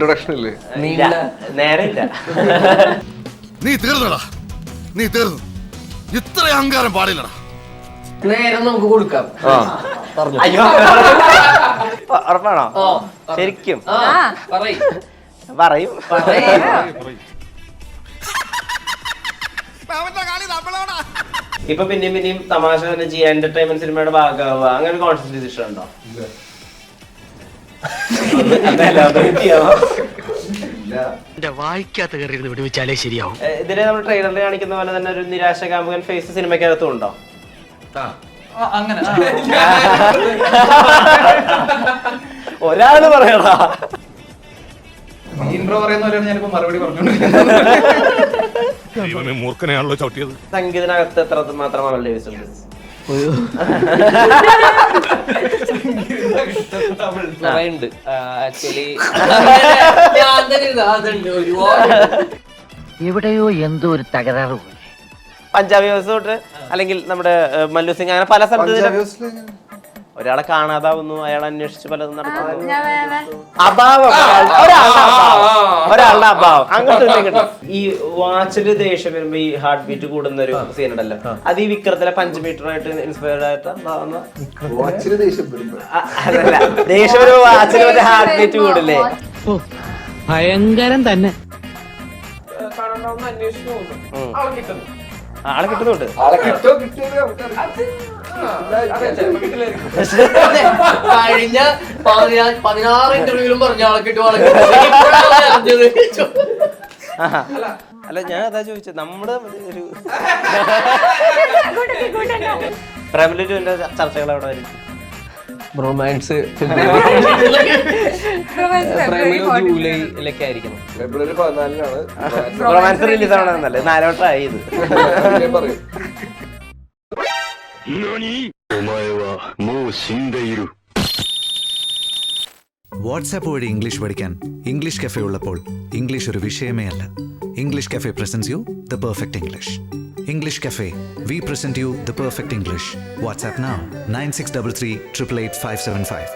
Introduction ഇല്ലേ? ഇല്ല, നേരെ ഇല്ല നീ തീർന്നടാ. നീ തീർന്നു. ഇത്ര അഹങ്കാരം പാടില്ലടാ. നേരം നമുക്ക് കൊടുക്കാം. ആ. അയ്യോ. ഉ- ഉറപ്പാണോ ശരിക്കും. ആ പറയ്. പറയും. പറയ്. ഇപ്പൊ പിന്നെയും പിന്നെയും തമാശ തന്നെ ചെയ്യാൻ എന്റർടൈൻമെന്റ് സിനിമയുടെ ഭാഗമാവുക. അങ്ങനെ കോൺസെപ്റ്റ് ഡിസിഷൻ ഉണ്ടോ? എന്റെ വായിക്കാത്ത കയറി വിടുവിച്ചാലേ ശരിയാവും. ഇതിനെ നമ്മൾ ട്രെയിലറിൽ കാണിക്കുന്ന പോലെ തന്നെ ഒരു നിരാശ കാമുകൻ ഫേസ് സിനിമയ്ക്കകത്തും ഉണ്ടോ അങ്ങനെ ഒരാൾ പറയടാ. ഇൻട്രോ പറയുന്നവരാണ് ഞാനിപ്പോ മറുപടി പറഞ്ഞോണ്ടിരിക്കുന്നത്. ദൈവമേ മൂർഖനെയാണല്ലോ ചവിട്ടിയത്. സംഗീതനകത്ത് എത്ര മാത്രമാണ് ഡേവിസ് ഉണ്ട്? ആക്ച്വലി എവിടെയോ എന്തോ ഒരു തകരാറ് പോലെ. പഞ്ചാബി ഹൗസ് തൊട്ട് അല്ലെങ്കിൽ നമ്മുടെ മല്ലു സിംഗ് അങ്ങനെ പല സ്ഥലത്ത് ഒരാളെ കാണാതാവുന്നു അയാൾ അന്വേഷിച്ച് പലതും നടക്കുന്നു. അഭാവം ഒരാളുടെ- അഭാവം. ഒരാളുടെ അഭാവം. അങ്ങോട്ട് ഈ വാച്ചിൽ ദേഷ്യം വരുമ്പോ ഈ ഹാർട്ട് ബീറ്റ് കൂടുന്ന ഒരു സീൻ ഉണ്ടല്ലോ. അത് ഈ വിക്രത്തിലെ പഞ്ച് മീറ്റർ ആയിട്ട് ഇൻസ്പയർഡ് ആയിട്ട് അതല്ല. ദേഷ്യം വരുമ്പോ വാച്ചിൽ മറ്റേ ഹാർട്ട് ബീറ്റ് കൂടില്ലേ? ഭയങ്കരം തന്നെ. ആളെ കിട്ടുന്നുണ്ട്. ആളെ കിട്ടോ കിട്ടിയോ കഴിഞ്ഞ പതിനാ- പതിനാറ് ഇന്റർവ്യൂലും പറഞ്ഞ ആളെ കിട്ടും ആളെ. അല്ല ഞാൻ അതാ ചോദിച്ചത്. നമ്മുടെ ഒരു പ്രേമലു ടുവിന്റെ ചർച്ചകൾ അവിടെ വരും റൊമാൻസ് ജൂലൈയിലൊക്കെ ആയിരിക്കണം. ഫെബ്രുവരി പതിനാലിനാണ്. Romance release ആവണമെന്നല്ലേ? നാലോട്ടായി ഇത് ഞാൻ പറയും വാട്സാപ്പ് വഴി ഇംഗ്ലീഷ് പഠിക്കാൻ ഇംഗ്ലീഷ് കഫേ ഉള്ളപ്പോൾ ഇംഗ്ലീഷ് ഒരു വിഷയമേ അല്ല. English cafe presents you the perfect English English cafe we present you the perfect English WhatsApp now nine six double three triple eight five seven five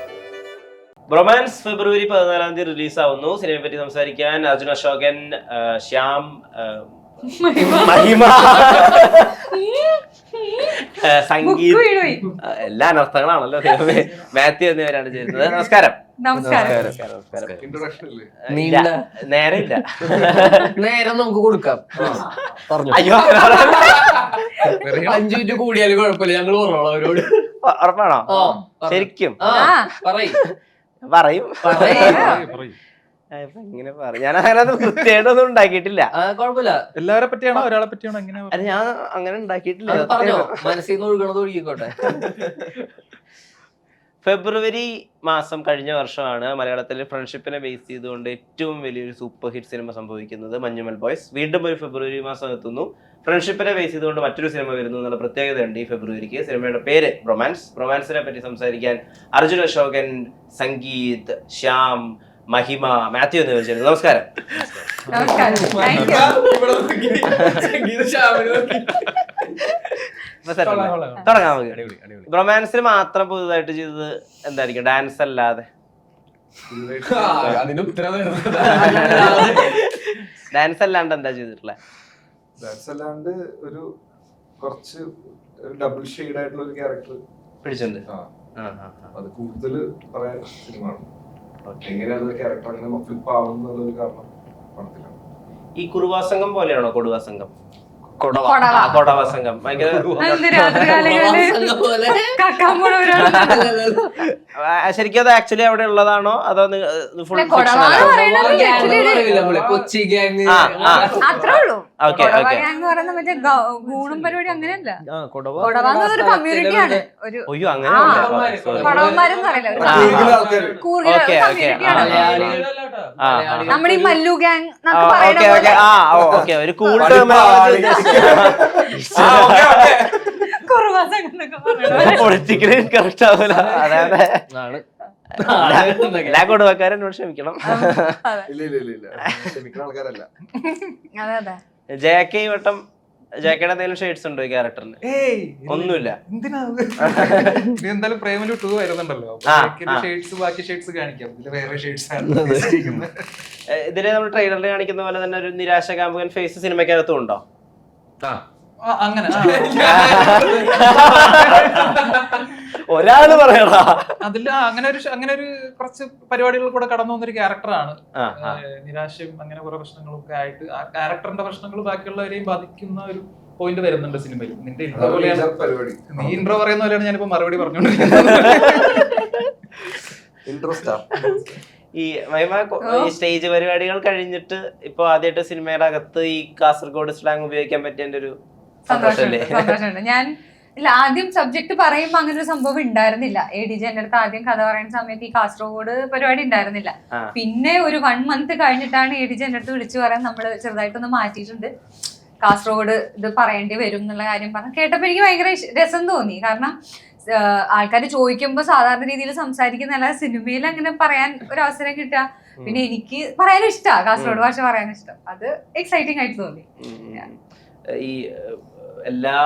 romance February പതിനാലാം തീയതി റിലീസാവുന്നു. സിനിമയെ പറ്റി സംസാരിക്കാൻ അർജുൻ അശോകൻ ശ്യാം മഹിമ. സംഗീത് എല്ലാ അനർത്ഥങ്ങളാണല്ലോ മാത്യു എന്നിവരാണ് ചേരുന്നത് നമസ്കാരം. നമസ്കാരം. നമസ്കാരം നേരെ ഇല്ല? നേരം നമുക്ക് കൊടുക്കാം. പറഞ്ഞു. അയ്യോ അഞ്ചു മിനിറ്റ് കൂടിയാലും കുഴപ്പമില്ല. ഞങ്ങൾ പറഞ്ഞോളാം അവരോട്. ഉറപ്പാണോ? ശരിക്കും. ആ പറയ് പറയും. ഇങ്ങനെ പറ ഞാൻ അങ്ങനെ കൃത്യമായിട്ടൊന്നും ഉണ്ടാക്കിയിട്ടില്ല. കുഴപ്പമില്ല. എല്ലാവരെ പറ്റിയാണോ? ഒരാളെ പറ്റിയാണോ? എങ്ങനെ? അല്ല ഞാൻ അങ്ങനെ ഉണ്ടാക്കിയിട്ടില്ല അത് പറഞ്ഞോ? മനസ്സിൽ നിന്ന് ഒഴുകണത് ഒഴുകിക്കോട്ടെ. ഫെബ്രുവരി മാസം കഴിഞ്ഞ വർഷമാണ് മലയാളത്തിൽ ഫ്രണ്ട്ഷിപ്പിനെ ബേസ് ചെയ്തുകൊണ്ട് ഏറ്റവും വലിയൊരു സൂപ്പർ ഹിറ്റ് സിനിമ സംഭവിക്കുന്നത് മഞ്ഞുമൽ ബോയ്സ്. വീണ്ടും ഒരു ഫെബ്രുവരി മാസം എത്തുന്നു. ഫ്രണ്ട്ഷിപ്പിനെ ബേസ് ചെയ്തുകൊണ്ട് മറ്റൊരു സിനിമ വരുന്നു എന്നുള്ള പ്രത്യേകതയുണ്ട് ഈ ഫെബ്രുവരിക്ക്. സിനിമയുടെ പേര് റൊമാൻസ് റൊമാൻസിനെ പറ്റി സംസാരിക്കാൻ അർജുൻ അശോകൻ സംഗീത് ശ്യാം മഹിമ മാത്യു എന്ന് ചോദിച്ചിരുന്നു നമസ്കാരം? തുടങ്ങാം നമുക്ക് മാത്രം പുതുതായിട്ട് ചെയ്തത് എന്തായിരിക്കും? ഡാൻസ് അല്ലാതെ. ഡാൻസ് അല്ലാണ്ട് എന്താ ചെയ്തിട്ടുള്ളത് ഡാൻസ് അല്ലാണ്ട് ഒരു കുറച്ച് ഡബിൾ ഷെയ്ഡ് ആയിട്ടുള്ള ഒരു ക്യാരക്ടർ പിടിച്ചിട്ടുണ്ട്. അത് കൂടുതൽ പറയാൻ സിനിമയാണ് എങ്ങനെ അത് ക്യാരക്ടർ അങ്ങനെ ഫ്ലിപ്പ് ആവുന്നു കാരണം. പടത്തിലാണ് ഈ കുറുവാസംഗം പോലെയാണോ കൊടുവാസംഗം കൊടവ. ഭയങ്കര ആ, ശരിക്കും അത് ആക്ച്വലി അവിടെ ഉള്ളതാണോ? അതോ ഫുൾ കൊച്ചി ഗ്യാങ്. അത്രേ ഉള്ളൂ. ഗൂണും പരിപാടി അങ്ങനെയല്ല. നമ്മുടെ ഈ മല്ലു ഗ്യാങ് ഒരു കൂൾ പൊളിറ്റിക്കലി കറക്റ്റ് ആവില്ല അതെ എല്ലാ കൊടുവക്കാരും എന്നോട് ക്ഷമിക്കണം. അതെ. ഇല്ല ഇല്ല ഇല്ല ഇല്ല. ക്ഷമിക്കുന്ന ആൾക്കാരല്ല. അതെ അതെ. ജെ ഈ വട്ടം ജാക്കയുടെ എന്തെങ്കിലും ഷെയ്ഡ്സ് ഉണ്ടോ ഈ ക്യാരക്ടറിന് ഏയ് ഒന്നുമില്ല. എന്തിനാ? നീ എന്തായാലും പ്രേമലു ടൂ വരുന്നുണ്ടല്ലോ. ഷെയ്ഡ്സ് ബാക്കി ഷെയ്ഡ്സ് കാണിക്കാം. ഇതിൽ വേറെ ഷെയ്ഡ്സ് ആണ്. ഏ, നമ്മൾ ട്രെയിലറിൽ കാണിക്കുന്ന പോലെ തന്നെ ഒരു നിരാശ കാമ്പുകൻ ഫേസ് സിനിമയ്ക്കകത്തും ഉണ്ടോ? അങ്ങനെ. ഒരാൾ പറയണ അതിൽ അങ്ങനെ ഒരു അങ്ങനെ ഒരു കുറച്ച് പരിപാടികളിൽ കൂടെ കടന്നു വന്നൊരു ക്യാരക്ടറാണ്. നിരാശയും അങ്ങനെ കുറെ പ്രശ്നങ്ങളും ഒക്കെ ആയിട്ട് ആ ക്യാരക്ടറിന്റെ പ്രശ്നങ്ങൾ ബാക്കിയുള്ളവരെയും ബാധിക്കുന്ന ഒരു പോയിന്റ് വരുന്നുണ്ട് സിനിമയിൽ. നിന്റെ ഇൻട്രോ പോലെയാണ്. നീ ഇൻട്രോ പറയുന്ന പോലെയാണ് ഞാനിപ്പോ മറുപടി പറഞ്ഞുകൊണ്ടിരിക്കുന്നത്. ഇൻട്രസ്റ്റ് ഈ മഹിമ ഈ സ്റ്റേജ് പരിപാടികൾ കഴിഞ്ഞിട്ട് ഇപ്പൊ ആദ്യമായിട്ട് സിനിമയുടെ അകത്ത് ഈ കാസർഗോഡ് സ്ലാങ് ഉപയോഗിക്കാൻ പറ്റിയതിന്റെ ഒരു ഞാൻ ഇല്ല ആദ്യം സബ്ജക്ട് പറയുമ്പോ അങ്ങനെ ഒരു സംഭവം ഉണ്ടായിരുന്നില്ല. എ ഡി ജി എന്റെ അടുത്ത് ആദ്യം കഥ പറയുന്ന സമയത്ത് ഈ കാസർഗോഡ് പരിപാടി ഉണ്ടായിരുന്നില്ല. പിന്നെ ഒരു വൺ മന്ത് കഴിഞ്ഞിട്ടാണ് എ ഡി ജി എന്റെ അടുത്ത് വിളിച്ചു പറയാൻ നമ്മൾ ചെറുതായിട്ടൊന്ന് മാറ്റിയിട്ടുണ്ട്. കാസർഗോഡ് ഇത് പറയേണ്ടി വരും എന്നുള്ള കാര്യം പറഞ്ഞു കേട്ടപ്പോ എനിക്ക് ഭയങ്കര രസം തോന്നി. കാരണം ആൾക്കാർ ചോദിക്കുമ്പോൾ സാധാരണ രീതിയിൽ സംസാരിക്കുന്ന അല്ലാതെ സിനിമയിൽ അങ്ങനെ പറയാൻ ഒരു അവസരം കിട്ടുക. പിന്നെ എനിക്ക് പറയാനും ഇഷ്ടമാണ് കാസർഗോഡ് ഭാഷ പറയാൻ ഇഷ്ടം. അത് എക്സൈറ്റിംഗ് ആയിട്ട് തോന്നി. ഈ എല്ലാ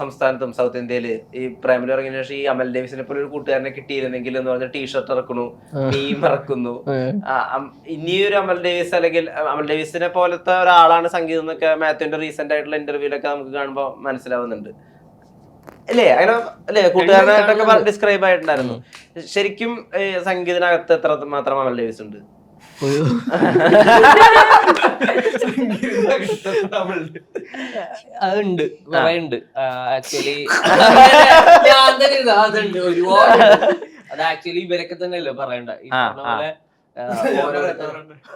സംസ്ഥാനത്തും സൗത്ത് ഇന്ത്യയിൽ ഈ പ്രൈമറി ഇറങ്ങിയ ശേഷം ഈ അമൽ ഡേവിസിനെ പോലെ ഒരു കൂട്ടുകാരനെ കിട്ടിയിരുന്നെങ്കിൽ എന്ന് പറഞ്ഞ ടീഷർട്ട് ഇറക്കുന്നു മീം ഇറക്കുന്നു. ഇനിയൊരു അമൽ ഡേവിസ് അല്ലെങ്കിൽ അമൽ ഡേവിസിനെ പോലത്തെ ഒരാളാണ് സംഗീതം എന്നൊക്കെ മാത്യുവിന്റെ റീസെന്റ് ആയിട്ടുള്ള ഇന്റർവ്യൂലൊക്കെ നമുക്ക് കാണുമ്പോൾ മനസ്സിലാവുന്നുണ്ട്. അല്ലേ? അങ്ങനെ അല്ലേ? കൂട്ടുകാരനായിട്ടൊക്കെ ഡിസ്ക്രൈബ് ആയിട്ടുണ്ടായിരുന്നു. ശരിക്കും സംഗീതത്തിനകത്ത് എത്ര മാത്രം അമൽ ഡേവിസ് ഉണ്ട്? അതുണ്ട് കുറെ ഉണ്ട്. ആക്ച്വലി ഞാൻ തന്നെ അതുണ്ട് ഒരുപാട് അത് ആക്ച്വലി ഇവരൊക്കെ തന്നെയല്ലേ പറയണ്ട. ഈ ആ, പറഞ്ഞ പോലെ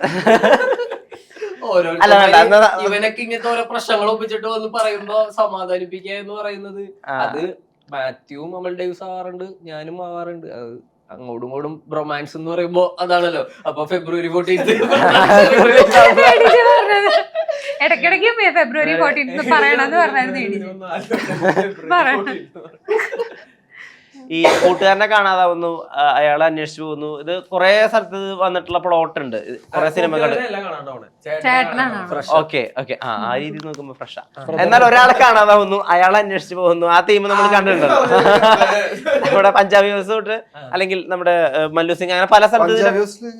ഇവനൊക്കെ ഇങ്ങനത്തെ ഓരോ പ്രശ്നങ്ങൾ ഒപ്പിച്ചിട്ട് വന്ന് പറയുമ്പോ സമാധാനിപ്പിക്കുക എന്ന് പറയുന്നത്. അത് മാത്യുവും അമൽ ഡേവിസ് ആവാറുണ്ട് ഞാനും ആവാറുണ്ട് അത് അങ്ങോട്ടും ഇങ്ങോട്ടും റൊമാൻസ് എന്ന് പറയുമ്പോ അതാണല്ലോ. അപ്പൊ ഫെബ്രുവരി ഫോർട്ടീൻത്ത് ഇടയ്ക്കിടയ്ക്ക് ഫെബ്രുവരി ഫോർട്ടീൻത്ത് പറയണമെന്ന് പറഞ്ഞായിരുന്നു. ഈ കൂട്ടുകാരനെ കാണാതാവുന്നു അയാളെ അന്വേഷിച്ചു പോകുന്നു. ഇത് കുറെ സ്ഥലത്ത് വന്നിട്ടുള്ള പ്ലോട്ട് ഉണ്ട് കുറെ സിനിമകൾ? Okay okay. ആ ആ രീതി നോക്കുമ്പോ ഫ്രഷാ. എന്നാൽ ഒരാളെ കാണാതാവുന്നു അയാളെ അന്വേഷിച്ചു പോകുന്നു. ആ തീം നമ്മൾ കണ്ടിട്ടുണ്ടല്ലോ. നമ്മുടെ പഞ്ചാബി ഹൗസ് തൊട്ട് അല്ലെങ്കിൽ നമ്മുടെ മല്ലു സിംഗ് അങ്ങനെ പല സ്ഥലത്ത്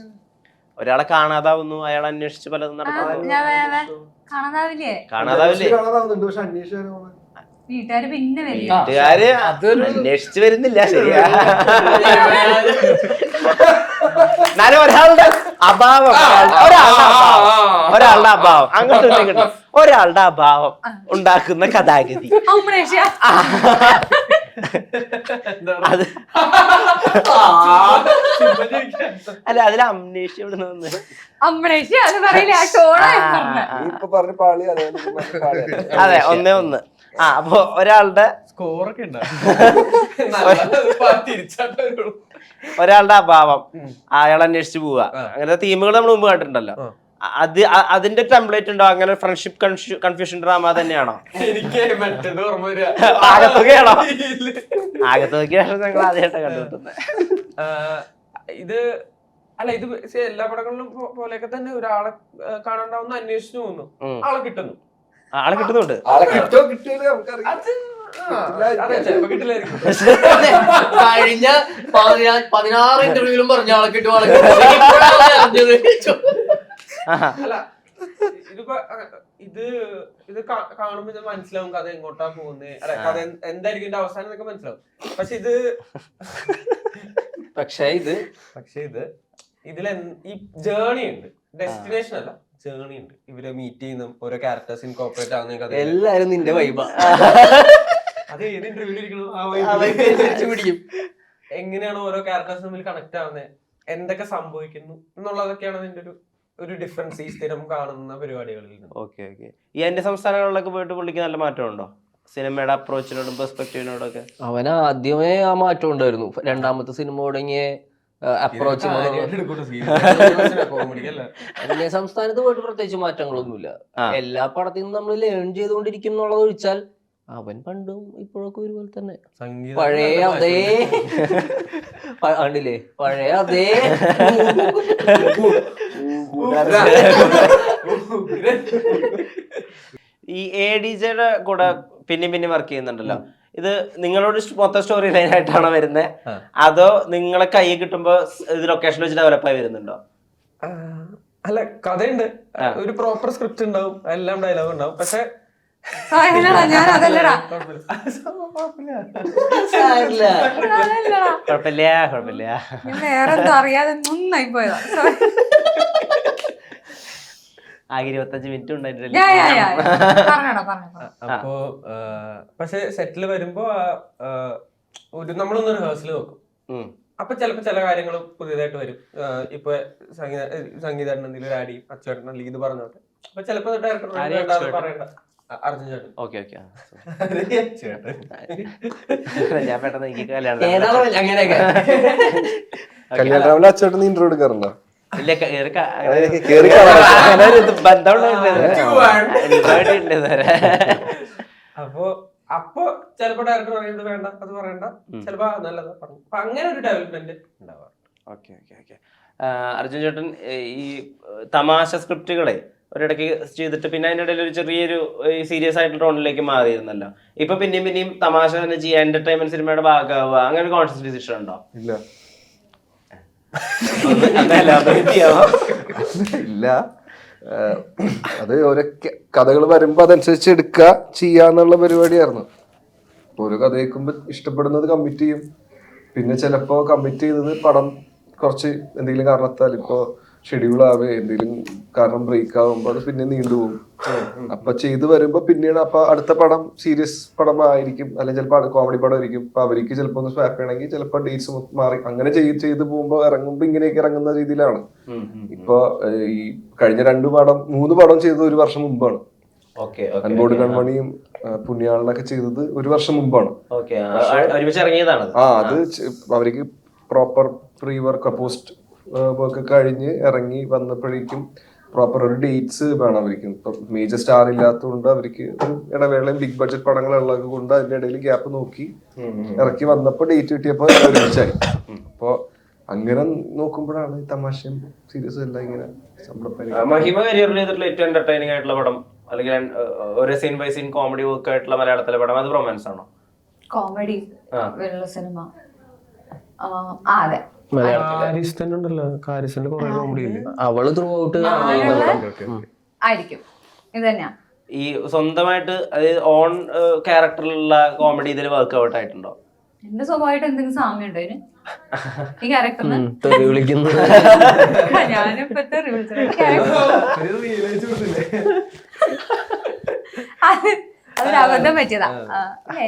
ഒരാളെ കാണാതാവുന്നു അയാളെ അന്വേഷിച്ച് പലതും നടക്കുന്നു കാണാതാവില്ലേ? കാണാതാവില്ലേ? വീട്ടുകാര് പിന്നെ വരില്ല വീട്ടുകാര് അന്വേഷിച്ച് വരുന്നില്ല ശരിയാ. എന്നാലും ഒരാളുടെ അഭാവം ഒരാളുടെ അഭാവം ഒരാളുടെ അഭാവം. അങ്ങോട്ടും ഇങ്ങോട്ടും ഒരാളുടെ അഭാവം ഉണ്ടാക്കുന്ന കഥാഗതി. അത് അല്ല അതിൽ അമ്നേഷ ഇവിടെ നിന്ന് അതേപോലെ അതെ ഒന്നേ ഒന്ന്. ആ അപ്പൊ ഒരാളുടെ സ്കോറൊക്കെ ഒരാളുടെ അഭാവം. അയാൾ അന്വേഷിച്ചു പോവുക. അങ്ങനത്തെ തീമുകൾ നമ്മൾ മുമ്പ് കണ്ടിട്ടുണ്ടല്ലോ. അത് അതിന്റെ ടെംപ്ലേറ്റ് ഉണ്ടോ? അങ്ങനെ ഫ്രണ്ട്ഷിപ്പ് കൺഫ്യൂഷൻ ഡ്രാമ തന്നെയാണോ? ആകത്തുകയാണോ? ആകത്തുകയാണ് ഞങ്ങൾ ആദ്യമായിട്ട് കണ്ടുകിട്ടുന്നത് ഇത് അല്ല ഇത് എല്ലാ പടങ്ങളിലും പോലെയൊക്കെ തന്നെ ഒരാളെ കാണണ്ടാവുന്ന കാണാണ്ടാവുന്ന അന്വേഷിച്ചു പോകുന്നു. ആളെ കിട്ടുന്നു. ആളെ കിട്ടുന്നുണ്ട്. ആളെ കിട്ടോ കിട്ടിയത് നമുക്കറിയാം അത് ആ, അതെ ചിലപ്പോ കഴിഞ്ഞ പതിനാ- പതിനാറ് ഇന്റർവ്യൂലും പറഞ്ഞ ആളെ കിട്ടും ആളെ ഇതിപ്പോ ഇത് ഇത് കാണുമ്പോ ഇത് മനസ്സിലാവും കഥ എങ്ങോട്ടാ പോകുന്നത് അല്ല കഥ എന്തായിരിക്കും ഇതിന്റെ അവസാനം എന്നൊക്കെ മനസ്സിലാവും. പക്ഷെ ഇത് പക്ഷേ ഇത് പക്ഷെ ഇത് ഇതിൽ ഈ ജേണി ഉണ്ട്. ഡെസ്റ്റിനേഷൻ അല്ല. ജേണി ഉണ്ട് ഇവരെ മീറ്റ് ചെയ്യുന്ന ഓരോ ക്യാരക്ടേഴ്സ് ഇൻകോപ്പറേറ്റ് ആവുന്ന കഥ എല്ലാരും നിന്റെ വൈബ അത് ഏത് ഇന്റർവ്യൂവിൽ ഇരിക്കണോ? എങ്ങനെയാണ് ഓരോ ക്യാരക്ടേഴ്സ് തമ്മിൽ കണക്ട് ആവുന്നത് എന്തൊക്കെ സംഭവിക്കുന്നു? എന്നുള്ളതൊക്കെയാണ് നിന്റെ ഒരു ഒരു ഡിഫറൻസ് ഈ സ്ഥിരം കാണുന്ന പരിപാടികളിൽ നിന്ന്. Okay okay. ഈ എന്റെ സംസ്ഥാനങ്ങളിലൊക്കെ പോയിട്ട് പുള്ളിക്ക് നല്ല മാറ്റമുണ്ടോ? സിനിമയുടെ അപ്രോച്ചിനോടും പെർസ്പെക്റ്റീവിനോടൊക്കെ അവൻ ആദ്യമേ ആ മാറ്റം ഉണ്ടായിരുന്നു. രണ്ടാമത്തെ സിനിമ തുടങ്ങിയ അല്ല അന്യ സംസ്ഥാനത്ത് പോയിട്ട് പ്രത്യേകിച്ച് മാറ്റങ്ങളൊന്നുമില്ല. എല്ലാ പടത്തിൽ നിന്നും നമ്മൾ ലേൺ ചെയ്തുകൊണ്ടിരിക്കും എന്നുള്ളത് ഒഴിച്ചാൽ അവൻ പണ്ടും ഇപ്പോഴൊക്കെ ഒരുപോലെ തന്നെ. സംഗീതം പഴയ അതേ കണ്ടില്ലേ? പഴയ അതേ ഈ എ ഡി ജെയുടെ കൂടെ പിന്നെയും പിന്നെയും വർക്ക് ചെയ്യുന്നുണ്ടല്ലോ. ഇത് നിങ്ങളോട് മൊത്തം സ്റ്റോറി ലൈൻ ആയിട്ടാണോ വരുന്നത് അതോ നിങ്ങളെ കൈ കിട്ടുമ്പോ സ് ഇത് ലൊക്കേഷൻ വെച്ച് ഡെവലപ്പ് ആയി വരുന്നുണ്ടോ? അല്ല കഥയുണ്ട്. ഒരു പ്രോപ്പർ സ്ക്രിപ്റ്റ് ഉണ്ടാവും. എല്ലാം ഡയലോഗ് ഉണ്ടാവും. പക്ഷെ സാഹിലടാ ഞാൻ അതല്ലടാ. കുഴപ്പമില്ല. കുഴപ്പമില്ല. വേറെ എന്തോ അറിയാതെ നന്നായി പോയതാ. ആകെ ഇരുപത്തഞ്ച് മിനിറ്റ് ഉണ്ടായിട്ടില്ല. അപ്പോ പക്ഷെ സെറ്റിൽ വരുമ്പോ ഒരു നമ്മളൊന്ന് റിഹേഴ്സൽ നോക്കും. അപ്പൊ ചിലപ്പോ ചില കാര്യങ്ങൾ പുതിയതായിട്ട് വരും. ഇപ്പൊ സംഗീത സംഗീതം എന്തെങ്കിലും ഒരു ആടി അച്ചുവേട്ടൻ അല്ലെങ്കിൽ ഇത് പറഞ്ഞോട്ടെ. അപ്പൊ ചിലപ്പോ ഡയറക്ടർ പറയണ്ട. അർജുൻ ചേട്ടൻ. ഓക്കെ ഓക്കെ ചേട്ടൻ ഞാൻ പെട്ടെന്ന് എനിക്ക് കല്യാണം അങ്ങനെയൊക്കെ. കല്യാണ അച്ചോട്ടൻ ഇന്റർവ്യൂ എടുക്കാറുണ്ടോ? അപ്പൊ അപ്പൊ ചിലപ്പോ ഡയറക്ടർ പറയുന്നത് വേണ്ട അത് പറയണ്ട. ചിലപ്പോ നല്ലതാ പറഞ്ഞു. അപ്പൊ അങ്ങനെ ഒരു ഡെവലപ്മെന്റ് ഉണ്ടാവാറ് ഓക്കെ ഓക്കെ ഓക്കെ. അർജുൻ ചേട്ടൻ ഈ തമാശ സ്ക്രിപ്റ്റുകളെ ഒരിടയ്ക്ക് ചെയ്തിട്ട് പിന്നെ അതിന്റെ ഇടയിൽ ഒരു ചെറിയൊരു സീരിയസ് ആയിട്ടുള്ള ടോണിലേക്ക് മാറിയിരുന്നല്ലോ. ഇപ്പൊ പിന്നെയും പിന്നെയും തമാശ തന്നെ ചെയ്യുക എന്റർടൈൻമെന്റ് സിനിമയുടെ ഭാഗമാവുക അങ്ങനെ ഒരു കോൺഷ്യസ് ഡിസിഷൻ ഉണ്ടോ? ഇല്ല? ഇല്ല. അത് ഓരോ കഥകൾ വരുമ്പോ അതനുസരിച്ച് എടുക്കുക ചെയ്യാന്നുള്ള പരിപാടിയായിരുന്നു. ഓരോ കഥ കേൾക്കുമ്പോ ഇഷ്ടപ്പെടുന്നത് കമ്മിറ്റ് ചെയ്യും. പിന്നെ ചിലപ്പോ കമ്മിറ്റ് ചെയ്തത് പടം കുറച്ച് എന്തെങ്കിലും കാരണത്താൽ ഇപ്പോ ഷെഡ്യൂൾ ആവേ എന്തെങ്കിലും കാരണം ബ്രേക്ക് ആവുമ്പോൾ അത് പിന്നെ നീണ്ടുപോകും. അപ്പൊ ചെയ്തു വരുമ്പോ പിന്നീട് അപ്പൊ അടുത്ത പടം സീരിയസ് പടമായിരിക്കും. അല്ലെങ്കിൽ ചിലപ്പോൾ കോമഡി പടം ആയിരിക്കും അപ്പൊ അവർക്ക് ചിലപ്പോ ഒന്ന് സ്വാപ്പ് ചെയ്യണമെങ്കിൽ ചിലപ്പോ ഡേറ്റ്സ് മാറി. അങ്ങനെ ചെയ്ത് ചെയ്ത് പോകുമ്പോ ഇറങ്ങുമ്പോ ഇങ്ങനെയൊക്കെ ഇറങ്ങുന്ന രീതിയിലാണ്. ഇപ്പൊ ഈ കഴിഞ്ഞ രണ്ട് പടം മൂന്ന് പടം ചെയ്തത് ഒരു വർഷം മുമ്പാണ്. അൻപോട് കൺമണിയും പുണ്യാളനൊക്കെ ചെയ്തത് ഒരു വർഷം മുമ്പാണ്. ആ അത്? അവർക്ക് proper pre work post work കഴിഞ്ഞ് ഇറങ്ങി വന്നപ്പോഴേക്കും പ്രോപ്പർ ഒരു ഡേറ്റ്സ് വേണം അവർക്ക്. ഇപ്പൊ മേജർ സ്റ്റാർ ഇല്ലാത്തതുകൊണ്ട് അവർക്ക് ഒരു ഇടവേളയും ബിഗ് ബഡ്ജറ്റ് പടങ്ങളുള്ളത് കൊണ്ട് അതിന്റെ ഇടയിൽ ഗ്യാപ്പ് നോക്കി ഇറക്കി വന്നപ്പോൾ ഡേറ്റ് കിട്ടിയപ്പോ ഒരുമിച്ചായി. അപ്പോൾ അങ്ങനെ നോക്കുമ്പോഴാണ് ഈ തമാശയും സീരിയസ് എല്ലാം ഇങ്ങനെ മഹിമ കരിയറിൽ ചെയ്തിട്ടുള്ള ഏറ്റവും എന്റർടൈനിങ് ആയിട്ടുള്ള പടം അല്ലെങ്കിൽ ഒരു scene by scene comedy work ആയിട്ടുള്ള മലയാളത്തിലെ പടം അത് റൊമാൻസ് ആണോ? കോമഡി ആ. സിനിമ ആ അതെ. ഉണ്ടല്ലോ കോമഡി അവൾ ത്രൂ ഔട്ട് ആയിരിക്കും. ഇത് തന്നെയാ. ഈ സ്വന്തമായിട്ട് അതായത് ഓൺ ക്യാരക്ടറിലുള്ള കോമഡി ഇതിൽ വർക്ക് ഔട്ട് ആയിട്ടുണ്ടോ? എന്റെ സ്വഭാവമായിട്ട് എന്തെങ്കിലും സാമ്യം ഉണ്ടോ ഇതിന്? ഈ ക്യാരക്ടറിന് ഞാനിപ്പത്തെ അത് അതൊരു അബദ്ധം പറ്റിയതാ.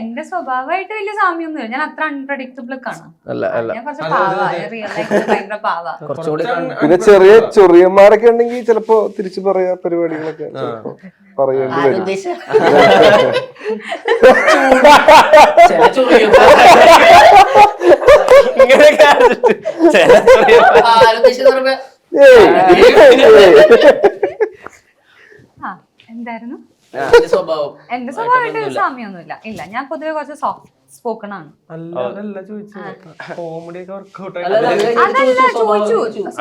എന്റെ സ്വഭാവമായിട്ട് വലിയ സാമ്യമൊന്നുമില്ല ഞാൻ അത്ര അൺപ്രഡിക്റ്റബിൾ കാണാം ആണ്. ഞാൻ കുറച്ച് പാവാ റിയൽ ലൈഫിൽ ഭയങ്കര പാവാ. കുറച്ചുകൂടി പിന്നെ ചെറിയ ചെറിയന്മാരൊക്കെ ഉണ്ടെങ്കിൽ ചിലപ്പോ തിരിച്ചു പറയാ പരിപാടികളൊക്കെ പറയേണ്ടി വരും. എന്തായിരുന്നു? സ്വഭാവം. എന്റെ സ്വഭാവമായിട്ട് സാമ്യമൊന്നുമില്ല. ഇല്ല ഞാൻ പൊതുവെ കുറച്ച് സോഫ്റ്റ് സ്പോക്കൺ ആണ്.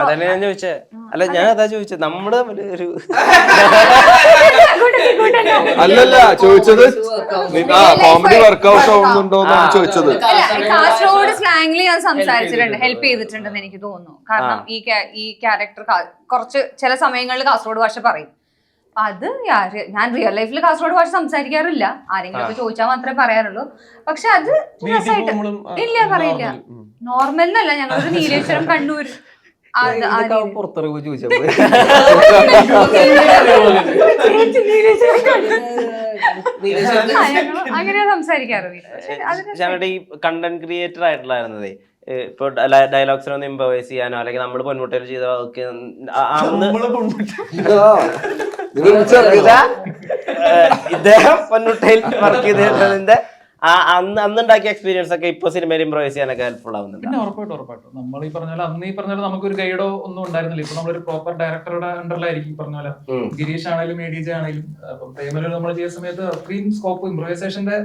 അല്ല ഞാൻ ചോദിച്ചേ. അല്ല ഞാൻ അതാ. ചോദിച്ചത് നമ്മുടെ ഒരു അല്ലല്ല ചോദിച്ചത് കോമഡി വർക്ക്ഔട്ട് ആവുന്നുണ്ടോ എന്നാണ് ചോദിച്ചത്. കാസർഗോഡ് സ്ലാങ്ങിൽ ഞാൻ സംസാരിച്ചിട്ടുണ്ട്. ഹെൽപ്പ് ചെയ്തിട്ടുണ്ടെന്ന് എനിക്ക് തോന്നുന്നു. കാരണം ഈ ഈ ക്യാരക്ടർ കുറച്ച് ചില സമയങ്ങളിൽ കാസർഗോഡ് ഭാഷ പറയും. അപ്പൊ അത് ഞാൻ റിയൽ ലൈഫിൽ കാസർഗോഡ് ഭാഷ സംസാരിക്കാറില്ല. ആരെങ്കിലും ഒക്കെ ചോദിച്ചാൽ മാത്രമേ പറയാറുള്ളൂ. പക്ഷെ അത് രസമായിട്ട് ഇല്ല പറയില്ല. നോർമൽ എന്നല്ല ഞങ്ങളൊരു നീലേശ്വരം കണ്ണൂർ. പുറത്തിറങ്ങി ഞങ്ങൾ അങ്ങനെ സംസാരിക്കാറ്. പക്ഷെ ഞങ്ങളുടെ ഈ കണ്ടന്റ് ക്രിയേറ്റർ ആയിട്ടുള്ളതായിരുന്നതേ. ഏഹ് ഡയലോഗ്സിനെ ഒന്ന് ഇംപ്രവൈസ് ചെയ്യാനോ അല്ലെങ്കിൽ നമ്മൾ പൊന്മുട്ടയിൽ ചെയ്ത അന്ന് ഇദ്ദേഹം പൊന്മുട്ടയിൽ വർക്ക് ചെയ്തിരുന്നതിന്റെ ആ അന്ന് അന്നുണ്ടാക്കിയ എക്സ്പീരിയൻസ് ഒക്കെ ഇപ്പൊ സിനിമയിൽ ഇംപ്രവൈസ് ചെയ്യാനൊക്കെ ഹെൽപ്ഫുൾ ആവുന്നുണ്ട്. പിന്നെ ഉറപ്പായിട്ടും ഉറപ്പായിട്ടും. നമ്മൾ ഈ പറഞ്ഞ പോലെ അന്ന് ഈ പറഞ്ഞ പോലെ നമുക്കൊരു ഗൈഡോ ഒന്നും ഉണ്ടായിരുന്നില്ല. ഇപ്പൊ നമ്മളൊരു പ്രോപ്പർ ഡയറക്ടറുടെ അണ്ടറിലായിരിക്കും ഈ പറഞ്ഞ പോലെ. ഗിരീഷ് ആണെങ്കിലും എ ഡി ജെ ആണെങ്കിലും പ്രേമലൂർ നമ്മൾ ചെയ്യുന്ന സമയത്ത് അത്രയും സ്കോപ്പ് ഇംപ്രൈസേഷന്റെ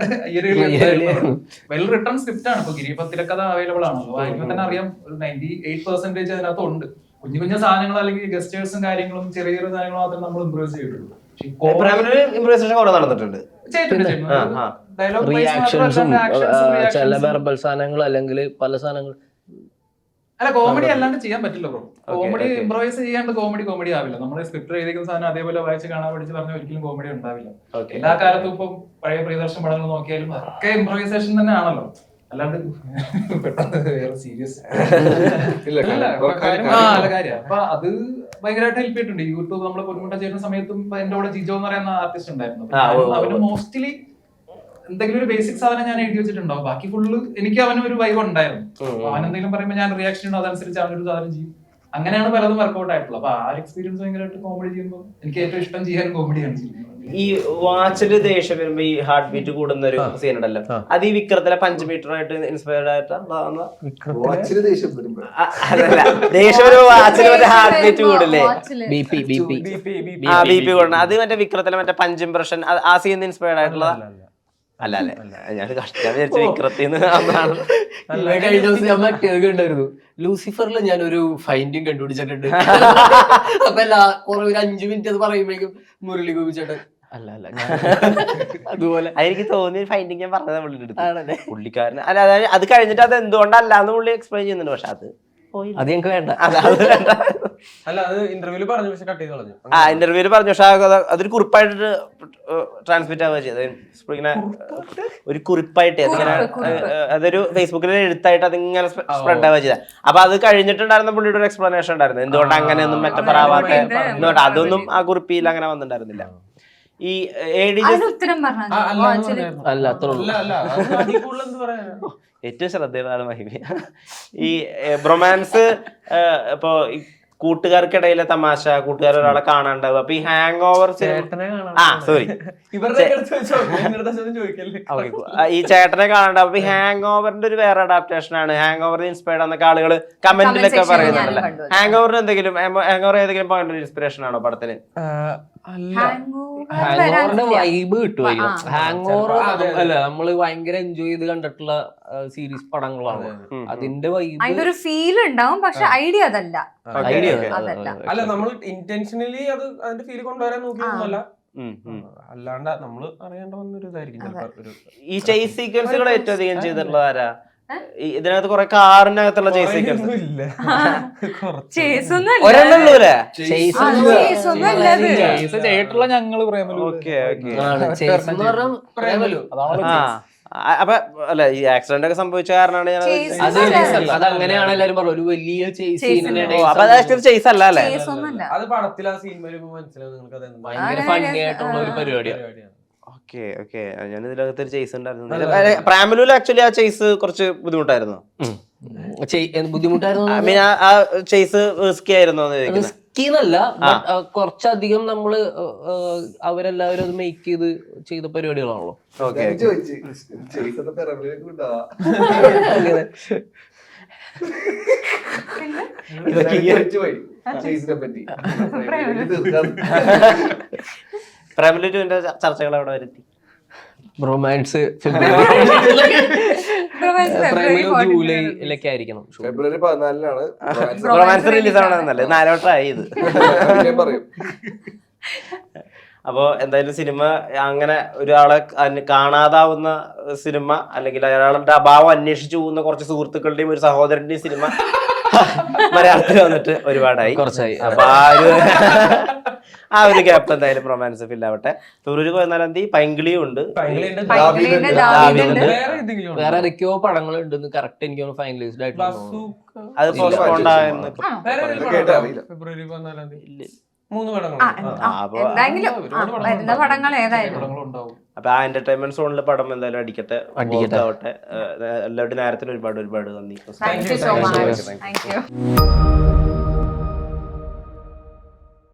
വെൽ റിട്ടേൺ സ്ക്രിപ്റ്റ് ആണ്. ഇപ്പൊ ഗിരിപത്തിലെ കഥ അവൈലബിൾ ആണല്ലോ വായിക്കുമ്പോൾ തന്നെ അറിയാം ഒരു നയന്റി എയ്റ്റ് പെർസെന്റേജ് അതിനകത്ത് ഉണ്ട്. കുഞ്ഞു കുഞ്ഞു സാധനങ്ങൾ അല്ലെങ്കിൽ ഗസ്റ്റേഴ്സും കാര്യങ്ങളും ചെറിയ ചെറിയ സാധനങ്ങൾ മാത്രമേ നമ്മൾ ഇംപ്രൂവ് ചെയ്തിട്ടുള്ളൂ. ഇംപ്രവൈസേഷൻ കുറെ നടന്നിട്ടുണ്ട്. റിയാക്ഷൻസും ചില വെർബൽ സാധനങ്ങൾ അല്ലെങ്കിൽ പല സാധനങ്ങൾ. അല്ല കോമഡി അല്ലാണ്ട് ചെയ്യാൻ പറ്റില്ല ബ്രോ കോമഡി ഇംപ്രൈസ് ചെയ്യാണ്ട് കോമഡി കോമഡി ആവില്ല. നമ്മൾ സ്ക്രിപ്റ്റ് എഴുതിക്കുന്ന സാധനം അതേപോലെ വായിച്ച് കാണാൻ പഠിച്ച് പറഞ്ഞ ഒരിക്കലും കോമഡി ഉണ്ടാവില്ല. എല്ലാ കാലത്തും ഇപ്പം പഴയ പ്രിയദർശൻ പടങ്ങൾ നോക്കിയാലും ഒക്കെ ഇംപ്രവൈസേഷൻ തന്നെ ആണല്ലോ അല്ലാണ്ട് പെട്ടെന്ന് വേറെ സീരിയസ് കുറെ കാര്യം- അപ്പൊ അത് ഭയങ്കരമായിട്ട് ഹെൽപ്പ് ചെയ്തിട്ടുണ്ട്. യൂട്യൂബ് നമ്മൾ പൊന്മുട്ട ചെയ്യുന്ന സമയത്തും എന്റെ കൂടെ ജിജോ എന്ന് പറയുന്ന ആർട്ടിസ്റ്റ് ഉണ്ടായിരുന്നു. അവന് മോസ്റ്റ്ലി എന്തെങ്കിലും ഒരു ബേസിക് സാധനം ഞാൻ എഴുതി വെച്ചിട്ടുണ്ടാവും. ബാക്കി ഫുള്ള് എനിക്ക് അവന് ഒരു വൈബ് ഉണ്ടായിരുന്നു. അവൻ എന്തെങ്കിലും പറയുമ്പോൾ ഞാൻ റിയാക്ഷൻ ഉണ്ടോ അതനുസരിച്ച് അവനൊരു സാധനം ചെയ്യും. അങ്ങനെയാണ് പലതും വർക്കൗട്ട് ആയിട്ടുള്ളത്. അപ്പൊ ആ എക്സ്പീരിയൻസ് ഭയങ്കരമായിട്ട് കോമഡി ചെയ്യുമ്പോൾ എനിക്ക് ഏറ്റവും ഇഷ്ടം ചെയ്യാൻ കോമഡിയാണ് ചെയ്യുന്നത് ഈ വാച്ചിൽ ദേഷ്യം വരുമ്പോ ഈ ഹാർട്ട് ബീറ്റ് കൂടുന്ന ഒരു സീൻ ഉണ്ടല്ലോ. അത് ഈ വിക്രത്തിലെ പഞ്ച് മീറ്റർ ആയിട്ട് ഇൻസ്പയർഡ് ആയിട്ടാണ് വാച്ചിന് ദേഷ്യം വരുമ്പോ. അതല്ല. ദേഷ്യം വരുമ്പോ വാച്ചിൽ മറ്റേ ഹാർട്ട് ബീറ്റ് കൂടില്ലേ വാച്ചിൽ. B P B P. ആ ബി പി കൂടണം അത് മറ്റേ വിക്രത്തിലെ മറ്റേ പഞ്ച് ഇംപ്രഷൻ ആ സീൻ ഇൻസ്പയർഡ് ആയിട്ടുള്ള അല്ല അല്ലേ ഞാൻ കഷ്ടം വിചാരിച്ചു വിക്രത്തിന്ന് കഴിഞ്ഞ ദിവസം ഉണ്ടായിരുന്നു ലൂസിഫറിൽ ഞാൻ ഒരു ഫൈൻഡിങ് കണ്ടുപിടിച്ചിട്ടുണ്ട്. അപ്പൊ എല്ലാ കുറെ ഒരു അഞ്ചു മിനിറ്റ് അത് പറയുമ്പോഴേക്കും മുരളി ഗോപി ചേട്ടൻ അല്ല അല്ല അതുപോലെ എനിക്ക് തോന്നിയ ഫൈൻഡിങ് ഞാൻ പറഞ്ഞത് പുള്ളിയുടെ അടുത്ത്. പുള്ളിക്കാരൻ അല്ല അതായത് അത് കഴിഞ്ഞിട്ട് അത് എന്തുകൊണ്ടല്ലാന്ന് പുള്ളി എക്സ്പ്ലെയിൻ ചെയ്യുന്നുണ്ട്. പക്ഷെ അത്. അത് ഞങ്ങൾക്ക് വേണ്ട. അല്ല അത് ഇന്റർവ്യൂൽ പറഞ്ഞു പക്ഷെ കട്ട് ചെയ്ത് കളഞ്ഞു. ആ ഇന്റർവ്യൂൽ പറഞ്ഞു പക്ഷെ അത് അതൊരു കുറിപ്പായിട്ട് ട്രാൻസ്മിറ്റ് ആവുക ചെയ്തത്. ഇങ്ങനെ ഒരു കുറിപ്പായിട്ട് അതിങ്ങനെ അതൊരു ഫേസ്ബുക്കിൽ എഴുത്തായിട്ട് അതിങ്ങനെ സ്പ്രെഡ് ആവുക ചെയ്തത്. അപ്പൊ അത് കഴിഞ്ഞിട്ടുണ്ടായിരുന്ന പുള്ളിയുടെ ഒരു എക്സ്പ്ലനേഷൻ ഉണ്ടായിരുന്നു. എന്തുകൊണ്ട് അങ്ങനെയൊന്നും മെച്ചപ്പെടാവാത്ത അതൊന്നും ആ കുറിപ്പിയിൽ അങ്ങനെ വന്നിട്ടുണ്ടായിരുന്നില്ല. ഈ അല്ല അത്ര ഏറ്റവും ശ്രദ്ധേയതാണ് മഹിമ ഈ ബ്രൊമാൻസ് ഇപ്പൊ കൂട്ടുകാർക്കിടയിലെ തമാശ കൂട്ടുകാർ ഒരാളെ കാണാണ്ടാവും അപ്പൊ ഈ ഹാങ് ഓവർ ആ സോറി ഈ ചേട്ടനെ കാണാണ്ടാവും അപ്പൊ ഈ ഹാങ് ഓവറിന്റെ ഒരു വേറെ അഡാപ്റ്റേഷൻ ആണ്. ഹാങ് ഓവർ ഇൻസ്പയർഡ് ആണെന്നൊക്കെ ആളുകൾ കമന്റിലൊക്കെ പറയുന്നുണ്ടല്ല? ഹാങ് ഓവറിന് എന്തെങ്കിലും ഹാങ് ഓവർ ഏതെങ്കിലും പോയിന്റ് ഇൻസ്പിറേഷൻ ആണോ പടത്തിന്? Hangover ഹാങ് ഓവറിന്റെ വൈബ് കിട്ടുമായിരിക്കും. Hang over. അല്ല നമ്മൾ ഭയങ്കര എൻജോയ് ചെയ്ത് കണ്ടിട്ടുള്ള സീരീസ് പടങ്ങളാണ്. അതിന്റെ വൈബ് ഫീൽ ഉണ്ടാവും പക്ഷെ ഐഡിയ അതല്ല. ഐഡിയ. അല്ല നമ്മൾ ഇന്റൻഷനലി അത് അതിന്റെ ഫീൽ കൊണ്ടുവരാൻ നോക്കിയൊന്നുമല്ല. അല്ലാണ്ട് നമ്മൾ അറിയേണ്ട വന്നൊരു ഇതായിരിക്കും ഈ ചേസ് സീക്വൻസുകൾ ഏറ്റവും അധികം ചെയ്തിട്ടുള്ളത് ആരാ? ഇതിനകത്ത് കുറെ കാറിനകത്തുള്ള ചേസ് സീക്വൻസ് ഇല്ല. ചേസ് ഒന്നും ഒരെണ്ണം ഉള്ളൂല്ലേ Chase ആ, ഒന്നും- chase ഒന്നും അല്ല അത്. കേസ് ചെയ്തിട്ടുള്ള ഞങ്ങൾ പ്രേമലു ഓക്കെ ഓക്കെ അപ്പൊ അല്ല ഈ ആക്സിഡന്റ് ഒക്കെ സംഭവിച്ച കാരണമാണ് ഞാൻ അത്. അത് അങ്ങനെയാണ് എല്ലാരും പറഞ്ഞു ഒരു വലിയ ചേസ്. അപ്പൊ അത് ആക്ച്വലി ചേസ് അല്ല അല്ലേ? അത് പടത്തിൽ ആ സീൻ വരുമ്പോ മനസ്സിലാവും നിങ്ങൾക്ക് അത് എന്താ ഭയങ്കര ആ, ഫണ്ണി ആയിട്ടുള്ള ഒരു. പരിപാടിയാണ് പരിപാടിയാണ്. Okay okay. ഞാൻ ഇതിനകത്ത് ഒരു ചേസ് ഉണ്ടായിരുന്നു. പ്രാമലൂൽ ആക്ച്വലി ആ ചേസ് കുറച്ച് ബുദ്ധിമുട്ടായിരുന്നു. ചെയ്- ബുദ്ധിമുട്ടായിരുന്നു? ഐ മീൻ ആ ചേസ് റിസ്കി ആയിരുന്നു എന്ന് ചോദിക്കുന്നത് റിസ്കി ആ, കുറച്ചധികം നമ്മൾ അവരെല്ലാവരും അത് മേക്ക് ചെയ്ത് ചെയ്ത പരിപാടികളാണല്ലോ. പ്രാമലു. ചർച്ചകൾ അവിടെ വരുത്തി. 14 ജൂലൈയിലൊക്കെ ആയിരിക്കണം. ഫെബ്രുവരി പതിനാലിനാണ് റൊമാൻസ് റിലീസ് ആവണമെന്നല്ലേ നാലോട്ടായി ഇത്. പറയും. അപ്പോൾ എന്തായാലും സിനിമ അങ്ങനെ ഒരാളെ കാണാതാവുന്ന സിനിമ അല്ലെങ്കിൽ അയാളുടെ അഭാവം അന്വേഷിച്ചു പോകുന്ന കുറച്ച് സുഹൃത്തുക്കളുടെയും ഒരു സഹോദരന്റെയും സിനിമ മലയാളത്തിൽ വന്നിട്ട് ഒരുപാടായി കുറച്ചായി. അപ്പൊ ആ ഒരു ആ ഒരു ഗ്യാപ്പ് എന്തായാലും റൊമാൻസ് ഫിൽ ആവട്ടെ ഫെബ്രുവരി പതിനാലാം തീയതി പൈങ്കിളിയും ഉണ്ട് പൈങ്കിളിയുണ്ട്, പൈങ്കിളിയുണ്ട്, ദാവീദുണ്ട്. ദാവീദുണ്ട്. വേറെ എന്തൊക്കെയോ പടങ്ങളുണ്ട് പടങ്ങൾ ഉണ്ടെന്ന് കറക്റ്റ് എനിക്ക് ഫൈനലൈസ്ഡ് ആയിട്ട്. അത് പോസ്റ്റ്പോണ്ട് ആയെന്ന്. ഫെബ്രുവരി പതിനാലാം തീയതി ഇല്ല. മൂന്ന് ആ, പടങ്ങൾ അപ്പൊ- എന്റർടൈൻമെന്റ് സോണിൽ പടം എന്തായാലും അടിക്കട്ടെ അടിക്കട്ടെ. എല്ലാവരുടെ നേരത്തിന് ഒരുപാട് ഒരുപാട് നന്ദി. Thank so much thank you